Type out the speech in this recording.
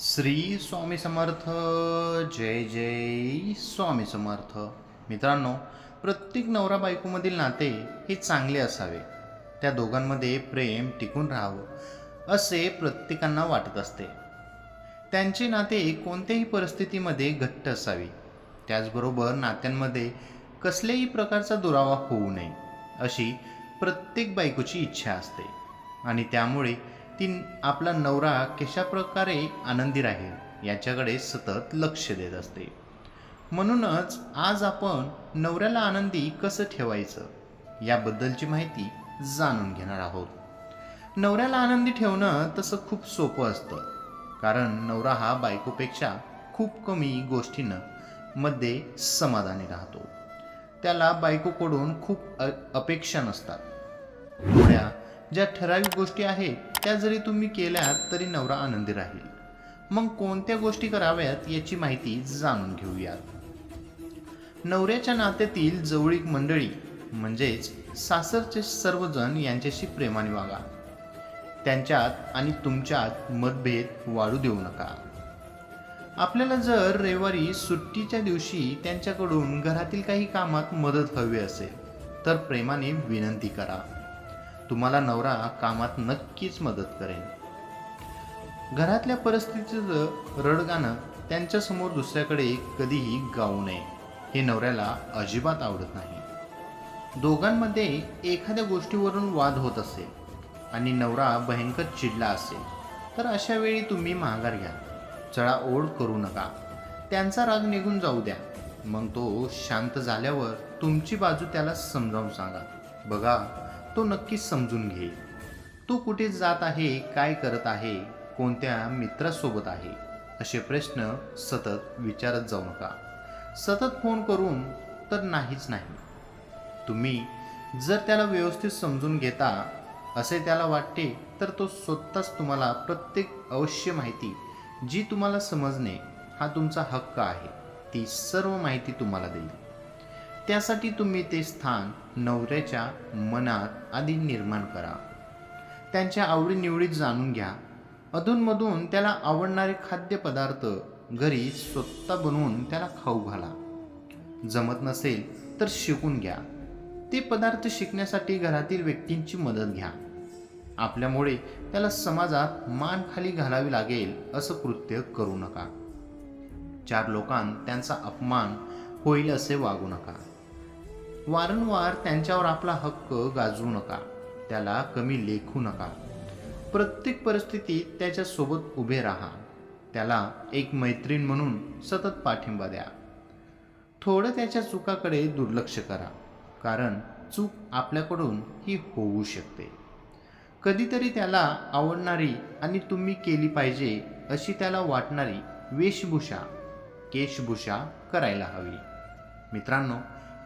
श्री स्वामी समर्थ जय जय स्वामी समर्थ. मित्रांनो प्रत्येक नवरा बायकोमधील नाते हे चांगले असावे. त्या दोघांमध्ये प्रेम टिकून राहावं असे प्रत्येकांना वाटत असते. त्यांचे नाते कोणत्याही परिस्थितीमध्ये घट्ट असावी. त्याचबरोबर नात्यांमध्ये कसल्याही प्रकारचा दुरावा होऊ नये अशी प्रत्येक बायकोची इच्छा असते. आणि त्यामुळे ती आपला नवरा कशा प्रकारे आनंदी राहील याच्याकडे सतत लक्ष देत असते. म्हणूनच आज आपण नवऱ्याला आनंदी कसं ठेवायचं याबद्दलची माहिती जाणून घेणार आहोत. नवऱ्याला आनंदी ठेवणं तसं खूप सोपं असतं कारण नवरा हा बायकोपेक्षा खूप कमी गोष्टींना मध्ये समाधानी राहतो. त्याला बायकोकडून खूप अ अपेक्षा नसतात. थोड्या ज्या ठराविक गोष्टी आहेत त्या जरी तुम्ही केल्यात तरी नवरा आनंदी राहील. मग कोणत्या गोष्टी कराव्यात याची माहिती जाणून घेऊयात. नवऱ्याच्या नात्यातील जवळीक मंडळी म्हणजेच सासरचे सर्वजण यांच्याशी प्रेमाने वागा. त्यांच्यात आणि तुमच्यात मतभेद वाढू देऊ नका. आपल्याला जर रविवारी सुट्टीच्या दिवशी त्यांच्याकडून घरातील काही कामात मदत हवी असेल तर प्रेमाने विनंती करा. तुम्हाला नवरा कामात नक्कीच मदत करेल. घरातल्या परिस्थितीचं रडगाणं त्यांच्यासमोर दुसऱ्याकडे कधीही गाऊ नये हे नवऱ्याला अजिबात आवडत नाही. दोघांमध्ये एखाद्या गोष्टीवरून वाद होत असेल आणि नवरा भयंकर चिडला असेल तर अशा वेळी तुम्ही माघार घ्या. चढाओढ करू नका. त्यांचा राग निघून जाऊ द्या. मग तो शांत झाल्यावर तुमची बाजू त्याला समजावून सांगा. बघा तो नक्कीच समजून घेईल. तो कुठे जात आहे काय करत आहे कोणत्या मित्रासोबत आहे असे प्रश्न सतत विचारत जाऊ नका. सतत फोन करून तर नाहीच नाही. तुम्ही जर त्याला व्यवस्थित समजून घेता असे त्याला वाटते तर तो स्वतःच तुम्हाला प्रत्येक अवश्य माहिती जी तुम्हाला समजणे हा तुमचा हक्क आहे ती सर्व माहिती तुम्हाला देईल. त्यासाठी तुम्ही ते स्थान नवऱ्याच्या मनात आधी निर्माण करा. त्यांच्या आवडीनिवडीत जाणून घ्या. अधूनमधून त्याला आवडणारे खाद्यपदार्थ घरी स्वतः बनवून त्याला खाऊ घाला. जमत नसेल तर शिकून घ्या. ते पदार्थ शिकण्यासाठी घरातील व्यक्तींची मदत घ्या. आपल्यामुळे त्याला समाजात मान खाली घालावी लागेल असं कृत्य करू नका. चार लोकांत त्यांचा अपमान होईल असे वागू नका. वारंवार त्यांच्यावर आपला हक्क गाजवू नका. त्याला कमी लेखू नका. प्रत्येक परिस्थितीत त्याच्यासोबत उभे राहा. त्याला एक मैत्रीण म्हणून सतत पाठिंबा द्या. थोडं त्याच्या चुकाकडे दुर्लक्ष करा कारण चूक आपल्याकडून ही होऊ शकते. कधीतरी त्याला आवडणारी आणि तुम्ही केली पाहिजे अशी त्याला वाटणारी वेशभूषा केशभूषा करायला हवी. मित्रांनो